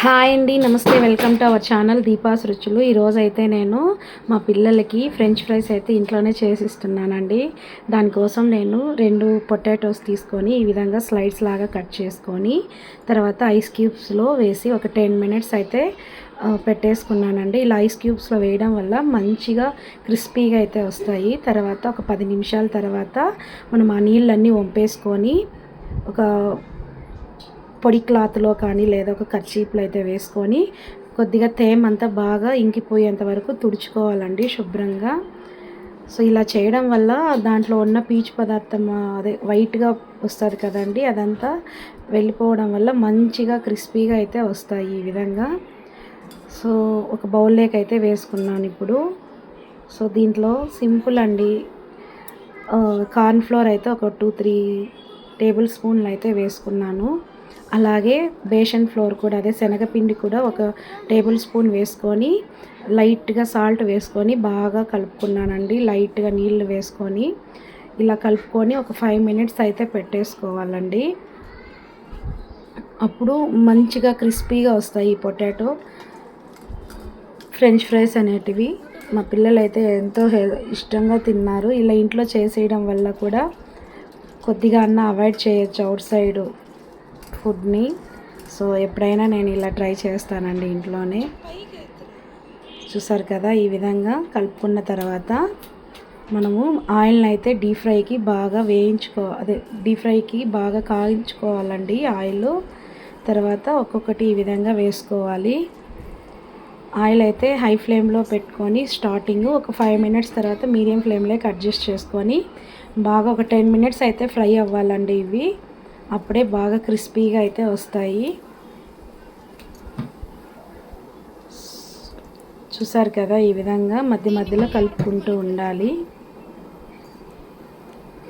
Hi అండి నమస్తే. Welcome to our channel Deepa's Ruchulu. ఈరోజు అయితే నేను మా పిల్లలకి ఫ్రెంచ్ ఫ్రైస్ అయితే ఇంట్లోనే చేసిస్తున్నానండి. దానికోసం నేను రెండు పొటాటోస్ తీసుకొని ఈ విధంగా స్లైడ్స్ లాగా కట్ చేసుకొని తర్వాత ఐస్ క్యూబ్స్లో వేసి ఒక టెన్ మినిట్స్ అయితే పెట్టేసుకున్నానండి. ఇలా ఐస్ క్యూబ్స్లో వేయడం వల్ల మంచిగా క్రిస్పీగా అయితే వస్తాయి. తర్వాత ఒక పది నిమిషాల తర్వాత మనం ఆ నీళ్ళన్నీ వంపేసుకొని ఒక పొడి క్లాత్లో కానీ లేదా ఒక కర్చీప్లో అయితే వేసుకొని కొద్దిగా తేమ అంతా బాగా ఇంకిపోయేంత వరకు తుడుచుకోవాలండి శుభ్రంగా. సో ఇలా చేయడం వల్ల దాంట్లో ఉన్న పీచు పదార్థం అదే వైట్గా వస్తుంది కదండి అదంతా వెళ్ళిపోవడం వల్ల మంచిగా క్రిస్పీగా అయితే వస్తాయి ఈ విధంగా. సో ఒక బౌల్లోకి అయితే వేసుకున్నాను ఇప్పుడు. సో దీంట్లో సింపుల్ అండి. కార్న్ ఫ్లోర్ అయితే ఒక టూ త్రీ టేబుల్ స్పూన్లు అయితే వేసుకున్నాను. అలాగే బేషన్ ఫ్లోర్ కూడా అదే శనగపిండి కూడా ఒక టేబుల్ స్పూన్ వేసుకొని లైట్గా సాల్ట్ వేసుకొని బాగా కలుపుకున్నానండి. లైట్గా నీళ్ళు వేసుకొని ఇలా కలుపుకొని ఒక ఫైవ్ మినిట్స్ అయితే పెట్టేసుకోవాలండి. అప్పుడు మంచిగా క్రిస్పీగా వస్తాయి ఈ పొటాటో. ఫ్రెంచ్ ఫ్రైస్ అనేటివి. మా పిల్లలు అయితే ఎంతో ఇష్టంగా తిన్నారు. ఇలా ఇంట్లో చేసేయడం వల్ల కూడా కొద్దిగా అన్న అవాయిడ్ చేయొచ్చు అవుట్ సైడ్. ఫుడ్ని. సో ఎప్పుడైనా నేను ఇలా ట్రై చేస్తానండి ఇంట్లోనే. చూసారు కదా ఈ విధంగా కలుపుకున్న తర్వాత మనము ఆయిల్ని అయితే డీప్ ఫ్రైకి బాగా వేయించుకో అదే డీప్ ఫ్రైకి బాగా కాయించుకోవాలండి ఆయిల్. తర్వాత ఒక్కొక్కటి ఈ విధంగా వేసుకోవాలి. ఆయిల్ అయితే హై ఫ్లేమ్లో పెట్టుకొని స్టార్టింగ్ ఒక ఫైవ్ మినిట్స్ తర్వాత మీడియం ఫ్లేమ్లోకి అడ్జస్ట్ చేసుకొని బాగా ఒక టెన్ మినిట్స్ అయితే ఫ్రై అవ్వాలండి ఇవి. అప్పుడే బాగా క్రిస్పీగా అయితే వస్తాయి. చూసారు కదా ఈ విధంగా మధ్య మధ్యలో కలుపుకుంటూ ఉండాలి.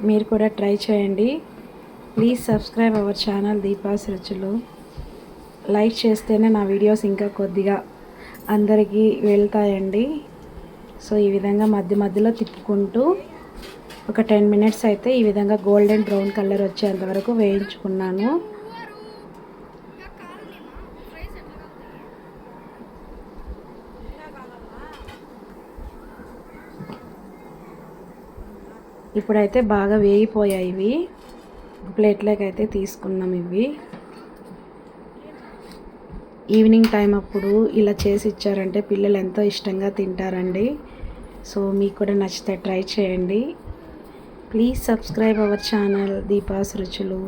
మీరు కూడా ట్రై చేయండి. Please subscribe our channel Deepa's Ruchulu like చేస్తేనే నా వీడియోస్ ఇంకా కొద్దిగా అందరికీ వెళ్తాయండి. సో ఈ విధంగా మధ్య మధ్యలో తిప్పుకుంటూ ఒక టెన్ మినిట్స్ అయితే ఈ విధంగా గోల్డెన్ బ్రౌన్ కలర్ వచ్చేంత వరకు వేయించుకున్నాను. ఇప్పుడైతే బాగా వేగిపోయాయి ఇవి. ప్లేట్లోకి అయితే తీసుకున్నాం ఇవి. ఈవినింగ్ టైం అప్పుడు ఇలా చేసి ఇచ్చారంటే పిల్లలు ఎంతో ఇష్టంగా తింటారండి. సో మీకు కూడా నచ్చితే ట్రై చేయండి. Please subscribe our channel Deepa's Ruchulu